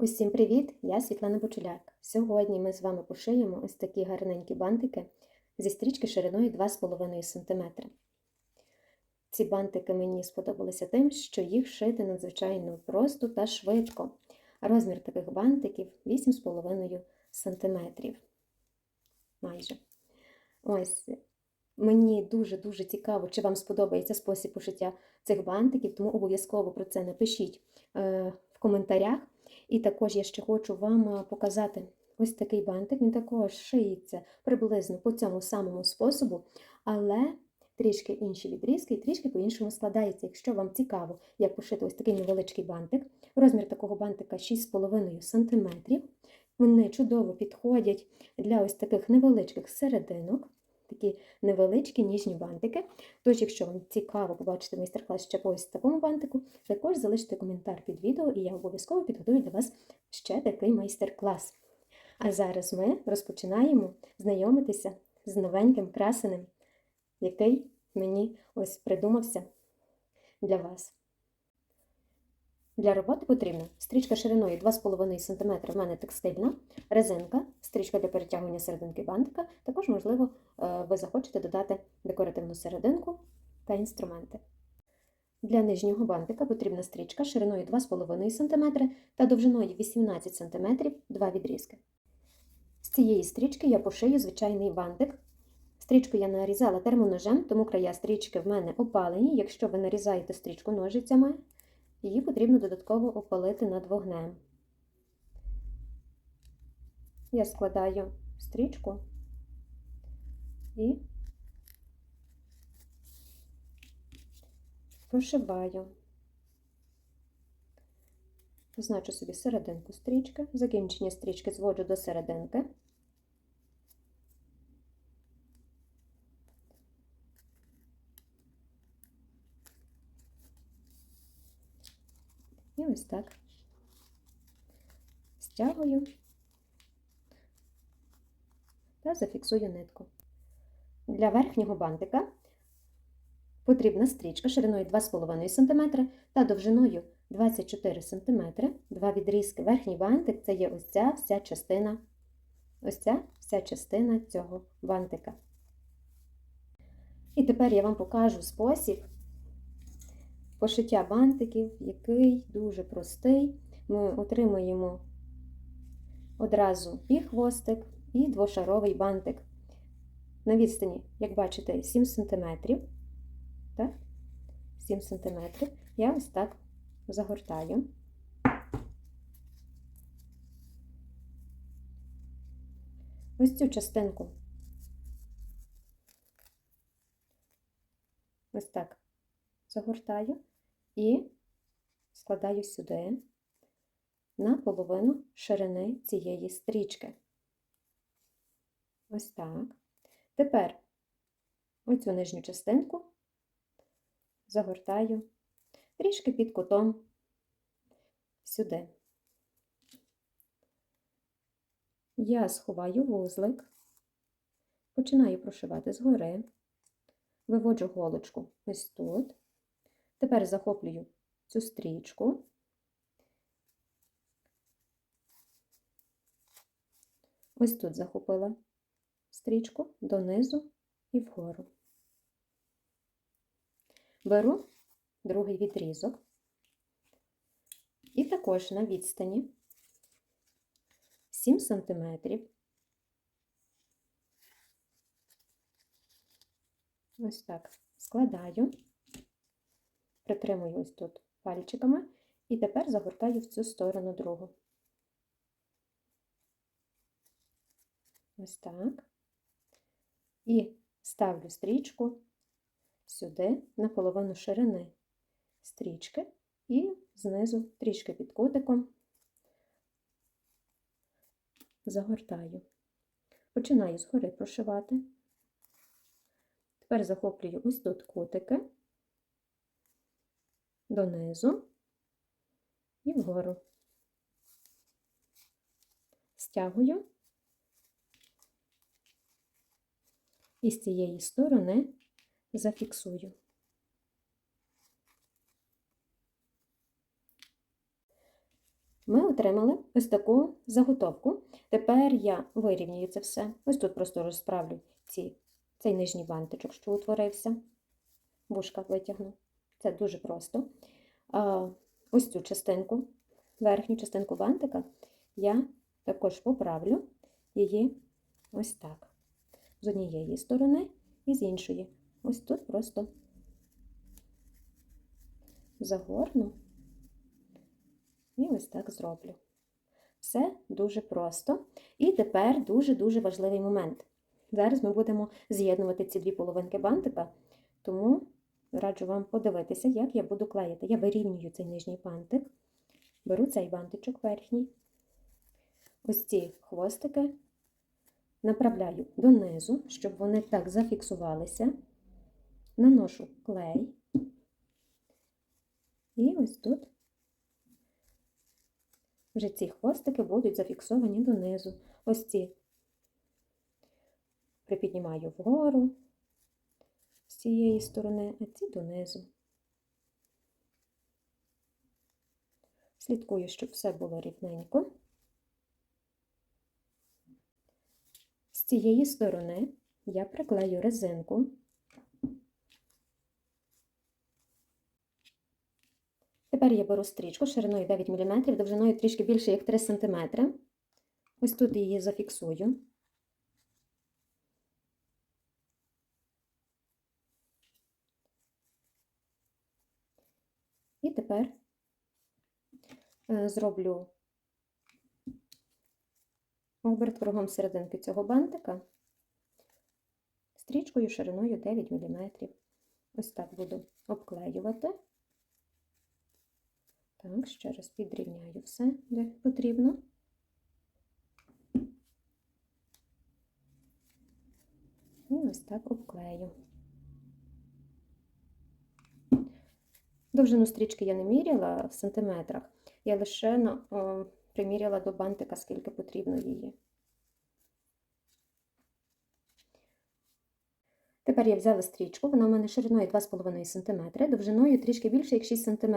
Усім привіт! Я Світлана Бочуляк. Сьогодні ми з вами пошиємо ось такі гарненькі бантики зі стрічки шириною 2,5 см. Ці бантики мені сподобалися тим, що їх шити надзвичайно просто та швидко. Розмір таких бантиків 8,5 см. Майже. Ось. Мені дуже-дуже цікаво, чи вам сподобається спосіб пошиття цих бантиків, тому обов'язково про це напишіть е, в коментарях. І також я ще хочу вам е, показати ось такий бантик. Він також шиється приблизно по цьому самому способу, але трішки інші відрізки і трішки по-іншому складається. Якщо вам цікаво, як пошити ось такий невеличкий бантик, розмір такого бантика 6,5 см. Вони чудово підходять для ось таких невеличких серединок. Такі невеличкі ніжні бантики. Тож, якщо вам цікаво побачити майстер-клас ще по ось такому бантику, також залиште коментар під відео, і я обов'язково підготую для вас ще такий майстер-клас. А зараз ми розпочинаємо знайомитися з новеньким красеним, який мені ось придумався для вас. Для роботи потрібна стрічка шириною 2,5 см в мене текстильна, резинка, стрічка для перетягування серединки бантика. Також, можливо, е, ви захочете додати декоративну серединку та інструменти. Для нижнього бантика потрібна стрічка шириною 2,5 см та довжиною 18 см 2 відрізки. З цієї стрічки я пошию звичайний бантик. Стрічку я нарізала термоножем, тому края стрічки в мене опалені. Якщо ви нарізаєте стрічку ножицями, Її потрібно додатково опалити над вогнем. Я складаю стрічку і прошиваю. Позначу собі серединку стрічки, закінчення стрічки зводжу до серединки. І ось так стягую та зафіксую нитку. Для верхнього бантика потрібна стрічка шириною 2,5 см та довжиною 24 см, два відрізки. Верхній бантик це є ось ця вся частина, ось ця вся частина цього бантика. І тепер я вам покажу спосіб пошиття бантиків, який дуже простий. Ми отримуємо одразу і хвостик, і двошаровий бантик. На відстані, як бачите, 7 см. Так? 7 см. Я ось так загортаю. Ось цю частинку. Ось так загортаю і складаю сюди на половину ширини цієї стрічки. Ось так. Тепер оцю нижню частинку загортаю трішки під кутом сюди. Я сховаю вузлик, починаю прошивати згори, виводжу голочку ось тут. Тепер захоплюю цю стрічку. Ось тут захопила стрічку донизу і вгору. Беру другий відрізок і також на відстані 7 см. Ось так складаю притримую ось тут пальчиками, і тепер загортаю в цю сторону другу. Ось так. І ставлю стрічку сюди, на половину ширини стрічки, і знизу трішки під кутиком загортаю. Починаю згори прошивати. Тепер захоплюю ось тут кутики донизу і вгору. Стягую і з цієї сторони зафіксую. ми отримали ось таку заготовку. Тепер я вирівнюю це все. Ось тут просто розправлю ці, цей нижній бантичок, що утворився. Вушка витягну. Це дуже просто. Ось цю частинку, верхню частинку бантика, я також поправлю її ось так. З однієї сторони і з іншої. Ось тут просто загорну і ось так зроблю. Все дуже просто. І тепер дуже-дуже важливий момент. Зараз ми будемо з'єднувати ці дві половинки бантика, тому раджу вам подивитися, як я буду клеїти. Я вирівнюю цей нижній бантик, беру цей бантичок верхній, ось ці хвостики направляю донизу, щоб вони так зафіксувалися, наношу клей. І ось тут вже ці хвостики будуть зафіксовані донизу. Ось ці припіднімаю вгору цієї сторони, а ці донизу. Слідкую, щоб все було рівненько. З цієї сторони я приклею резинку. Тепер я беру стрічку шириною 9 мм, довжиною трішки більше, як 3 см. Ось тут її зафіксую. І тепер е, зроблю оберт кругом серединки цього бантика стрічкою шириною 9 мм. Ось так буду обклеювати. Так, ще раз підрівняю все, де потрібно. І ось так обклею. Довжину стрічки я не міряла в сантиметрах, я лише о, приміряла до бантика, скільки потрібно її. Тепер я взяла стрічку, вона у мене шириною 2,5 см, довжиною трішки більше, як 6 см.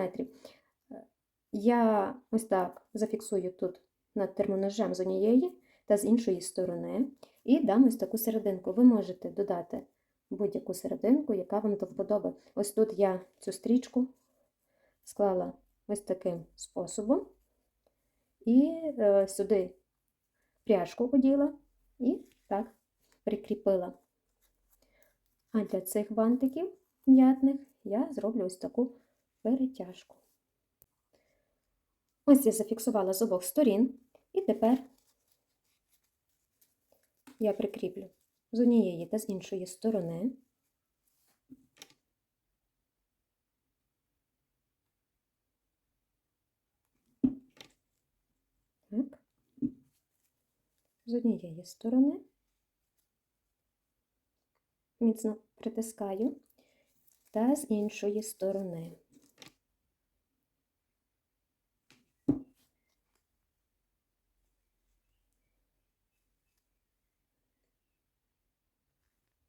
Я ось так зафіксую тут над термоножем з однієї та з іншої сторони, і дам ось таку серединку. Ви можете додати будь-яку серединку, яка вам до вподоби. Ось тут я цю стрічку склала ось таким способом, і е, сюди пряжку оділа і так прикріпила. А для цих бантиків м'ятних я зроблю ось таку перетяжку. Ось я зафіксувала з обох сторін, і тепер я прикріплю з однієї та з іншої сторони. Так. З однієї сторони міцно притискаю та з іншої сторони.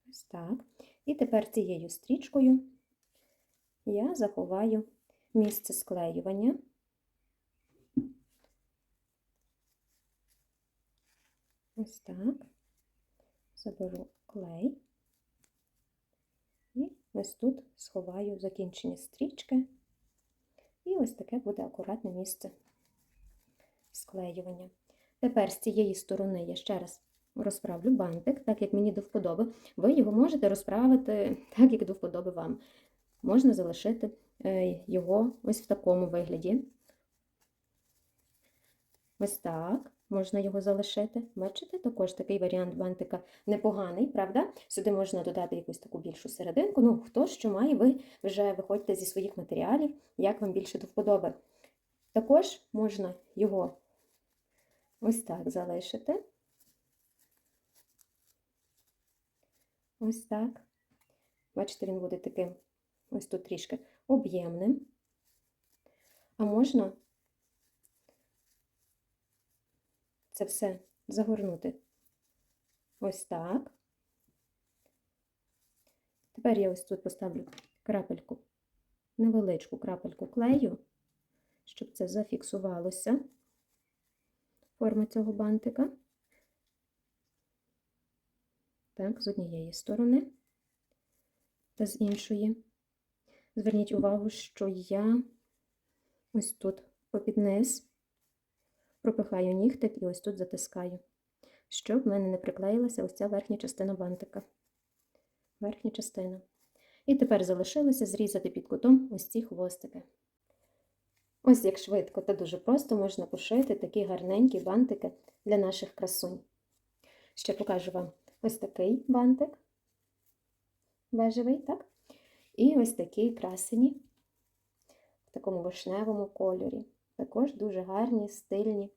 Ось так. І тепер цією стрічкою я заховаю місце склеювання. Ось так. Заберу клей. І ось тут сховаю закінчення стрічки. І ось таке буде акуратне місце склеювання. Тепер з цієї сторони я ще раз розправлю бантик, так як мені до вподоби. Ви його можете розправити так, як до вподоби вам. Можна залишити е, його ось в такому вигляді. Ось так. Можна його залишити. Бачите, також такий варіант бантика непоганий, правда? Сюди можна додати якусь таку більшу серединку. Ну, хто що має, ви вже виходьте зі своїх матеріалів, як вам більше до вподоби. Також можна його ось так залишити. Ось так. Бачите, він буде таким ось тут трішки об'ємним. А можна це все загорнути ось так. Тепер я ось тут поставлю крапельку, невеличку крапельку клею, щоб це зафіксувалося. форма цього бантика. Так, з однієї сторони та з іншої. Зверніть увагу, що я ось тут попід низ пропихаю нігтик і ось тут затискаю, щоб в мене не приклеїлася ось ця верхня частина бантика. Верхня частина. І тепер залишилося зрізати під кутом ось ці хвостики. Ось як швидко та дуже просто можна пошити такі гарненькі бантики для наших красунь. Ще покажу вам ось такий бантик, бежевий, так? І ось такі красені в такому вишневому кольорі. Також дуже гарні, стильні.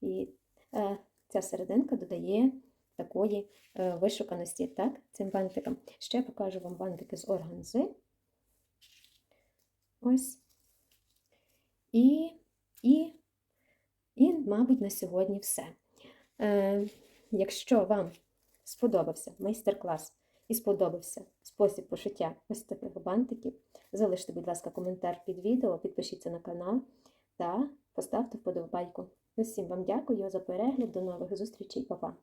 І е, ця серединка додає такої е, вишуканості так, цим бантикам. Ще покажу вам бантики з органзи. Ось. І, і, і, мабуть, на сьогодні все. Е, якщо вам сподобався майстер-клас і сподобався спосіб пошиття ось таких бантиків, залиште, будь ласка, коментар під відео, підпишіться на канал та поставте вподобайку. Усім вам дякую за перегляд. До нових зустрічей, Па-па!